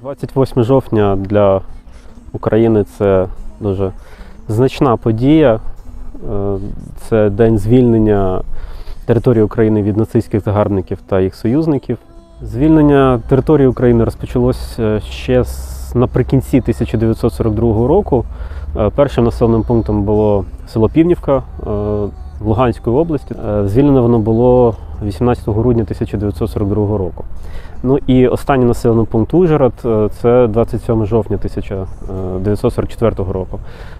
28 жовтня для України це дуже значна подія. Е, Це день звільнення території України від нацистських загарбників та їх союзників. Звільнення території України розпочалось е, ще наприкінці 1942 року. Е, Першим населеним пунктом було село Півнівка Луганської області. Е, Звільнено воно було 18 грудня 1942 року. Ну і останній населений пункт Ужгород е, це 27 жовтня 1944 року.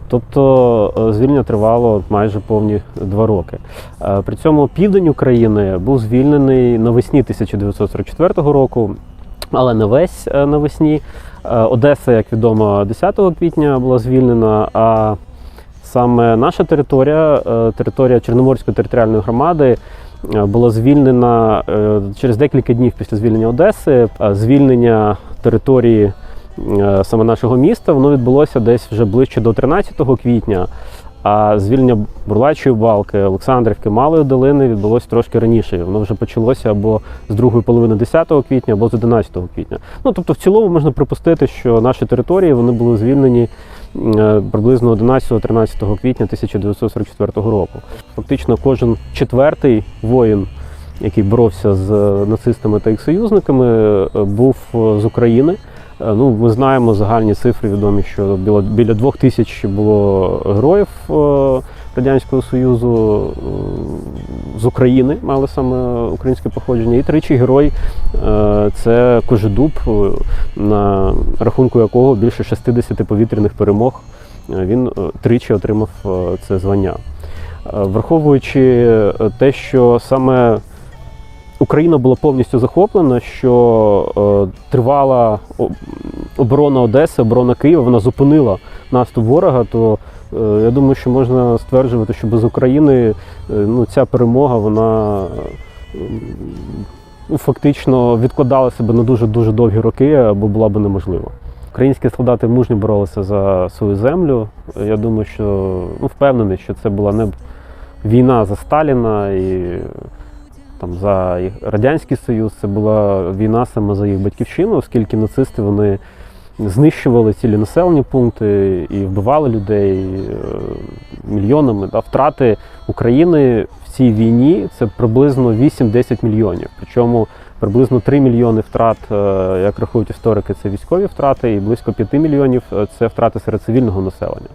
Тобто е, звільнення тривало майже повні два роки. При цьому південь України був звільнений навесні 1944 року, але не весь навесні. Одеса, як відомо, 10 квітня була звільнена. А саме наша територія, е, територія Чорноморської територіальної громади, е, була звільнена е, через декілька днів після звільнення Одеси. Звільнення території саме нашого міста воно відбулося десь вже ближче до 13 квітня. А звільнення Бурлачої балки, Олександрівки, Малої долини відбулося трошки раніше. Воно вже почалося або з другої половини 10 квітня, або з 11 квітня. Ну тобто, в цілому можна припустити, що наші території вони були звільнені приблизно 11-13 квітня 1944 року. Фактично, кожен четвертий воїн, який боровся з нацистами та їх союзниками, е, був е, з України. Е, Ну, ми знаємо загальні цифри відомі, що біля, двох тисяч було героїв е, Радянського Союзу е, з України, мали саме українське походження, і тричі герой е, це Кожедуб, е, на рахунку якого більше 60 повітряних перемог. Е, Він тричі отримав це звання. Враховуючи те, що саме Україна була повністю захоплена, що е, тривала оборона Одеси, оборона Києва, вона зупинила наступ ворога, то е, я думаю, що можна стверджувати, що без України е, ну, ця перемога вона фактично відкладала себе на дуже дуже довгі роки або була б неможлива. Українські солдати мужньо боролися за свою землю. Я думаю, що ну, впевнений, що це була не війна за Сталіна і там за Радянський Союз, це була війна саме за їх батьківщину, оскільки нацисти вони знищували цілі населені пункти і вбивали людей е, мільйонами. А втрати України в цій війні це приблизно 8-10 мільйонів. Причому приблизно 3 мільйони втрат, е, як рахують історики, це військові втрати, і близько 5 мільйонів це втрати серед цивільного населення.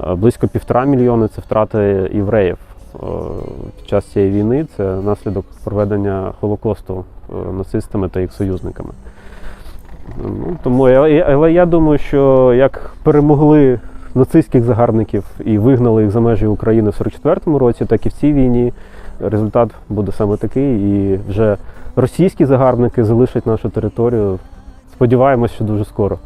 Е, Близько півтора мільйони це втрати євреїв під час цієї війни. Це наслідок проведення Холокосту е, нацистами та їх союзниками. Ну, тому але я думаю, що як перемогли нацистських загарбників і вигнали їх за межі України в 44-му році, так і в цій війні результат буде саме такий. І вже російські загарбники залишать нашу територію. Сподіваємось, що дуже скоро.